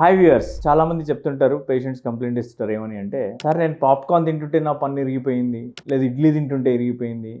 High viewers చాలా మంది చెప్తుంటారు పేషెంట్స్ కంప్లైంట్ ఇస్తారు ఏమని? అంటే సార్ నేను పాప్కార్న్ తింటుంటే నా పన్ను ఇరిగిపోయింది లేదా ఇడ్లీ తింటుంటే ఇరిగిపోయింది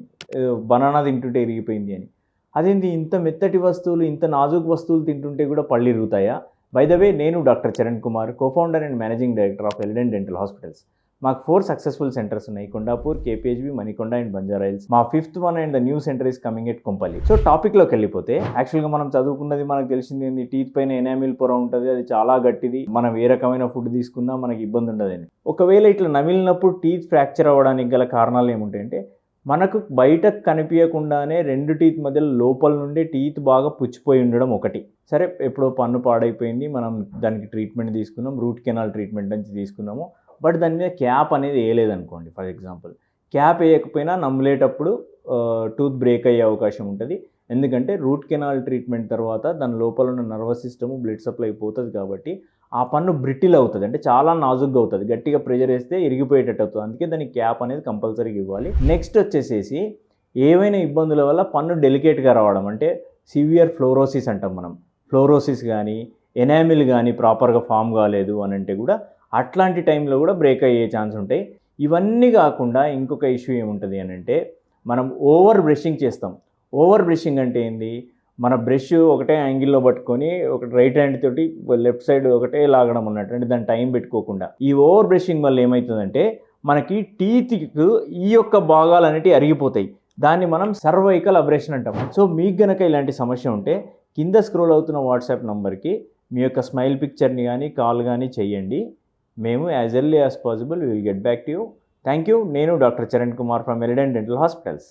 బనానా తింటుంటే ఇరిగిపోయింది అని. అదేంటి ఇంత మెత్తటి వస్తువులు ఇంత నాజూక్ వస్తువులు తింటుంటే కూడా పళ్ళు ఇరుగుతాయా? బై ద వే నేను doctor Charan Kumar cofounder and managing director of Elden dental hospitals మాకు ఫోర్ సక్సెస్ఫుల్ సెంటర్స్ ఉన్నాయి. Kondapur KPHB Manikonda and Banjara Hills. మా fifth one and the new centre is coming at Kompally. So టాపిక్లోకి వెళ్ళిపోతే యాక్చువల్గా మనం చదువుకున్నది మనకు తెలిసింది ఏంది? టీత్ పైన ఎనామిల్ పొర ఉంటుంది అది చాలా గట్టిది. మనం ఏ రకమైన ఫుడ్ తీసుకున్నా మనకి ఇబ్బంది ఉండదని ఒకవేళ ఇట్లా నమిలినప్పుడు టీత్ ఫ్రాక్చర్ అవ్వడానికి గల కారణాలు ఏముంటాయంటే మనకు బయట కనిపించకుండానే రెండు టీత్ మధ్యలో లోపల నుండి టీత్ బాగా పుచ్చిపోయి ఉండడం ఒకటి. సరే ఎప్పుడో పన్ను పాడైపోయింది. మనం దానికి ట్రీట్మెంట్ తీసుకున్నాం. రూట్ కెనాల్ ట్రీట్మెంట్ నుంచి తీసుకున్నాము. బట్ దాని మీద క్యాప్ అనేది వేయలేదనుకోండి ఫర్ ఎగ్జాంపుల్. క్యాప్ వేయకపోయినా నమ్మలేటప్పుడు టూత్ బ్రేక్ అయ్యే అవకాశం ఉంటుంది. ఎందుకంటే రూట్ కెనాల్ ట్రీట్మెంట్ తర్వాత దాని లోపల ఉన్న నర్వస్ సిస్టమ్ బ్లడ్ సప్లై పోతుంది కాబట్టి ఆ పన్ను బ్రిటిల్ అవుతుంది. అంటే చాలా నాజుగ్గా అవుతుంది. గట్టిగా ప్రెజర్ వేస్తే ఇరిగిపోయేటట్టు అవుతుంది. అందుకే దానికి క్యాప్ అనేది కంపల్సరీగా ఇవ్వాలి. నెక్స్ట్ వచ్చేసేసి ఏవైనా ఇబ్బందుల వల్ల పన్ను డెలికేట్గా రావడం అంటే సివియర్ ఫ్లోరోసిస్ అంటాం మనం. ఫ్లోరోసిస్ కానీ ఎనామిల్ కానీ ప్రాపర్గా ఫామ్ కాలేదు అని అంటే కూడా అట్లాంటి టైంలో కూడా బ్రేక్ అయ్యే ఛాన్స్ ఉంటాయి. ఇవన్నీ కాకుండా ఇంకొక ఇష్యూ ఏముంటుంది అని అంటే మనం ఓవర్ బ్రషింగ్ చేస్తాం. ఓవర్ బ్రషింగ్ అంటే ఏంది? మన బ్రష్ ఒకటే యాంగిల్లో పట్టుకొని ఒక రైట్ హ్యాండ్ తోటి లెఫ్ట్ సైడ్ ఒకటే లాగడం అన్నట్టు అంటే దాని టైం పెట్టుకోకుండా. ఈ ఓవర్ బ్రషింగ్ వల్ల ఏమవుతుందంటే మనకి టీత్కు ఈ యొక్క భాగాలు అనేటివి అరిగిపోతాయి. దాన్ని మనం సర్వైకల్ అబ్రేషన్ అంటాం. సో మీకు గనక ఇలాంటి సమస్య ఉంటే కింద స్క్రోల్ అవుతున్న వాట్సాప్ నంబర్కి మీ యొక్క స్మైల్ పిక్చర్ని కానీ కాల్ కానీ చేయండి. మేము as early as possible will get back to you thank you నేను doctor Charan Kumar from Elident dental hospitals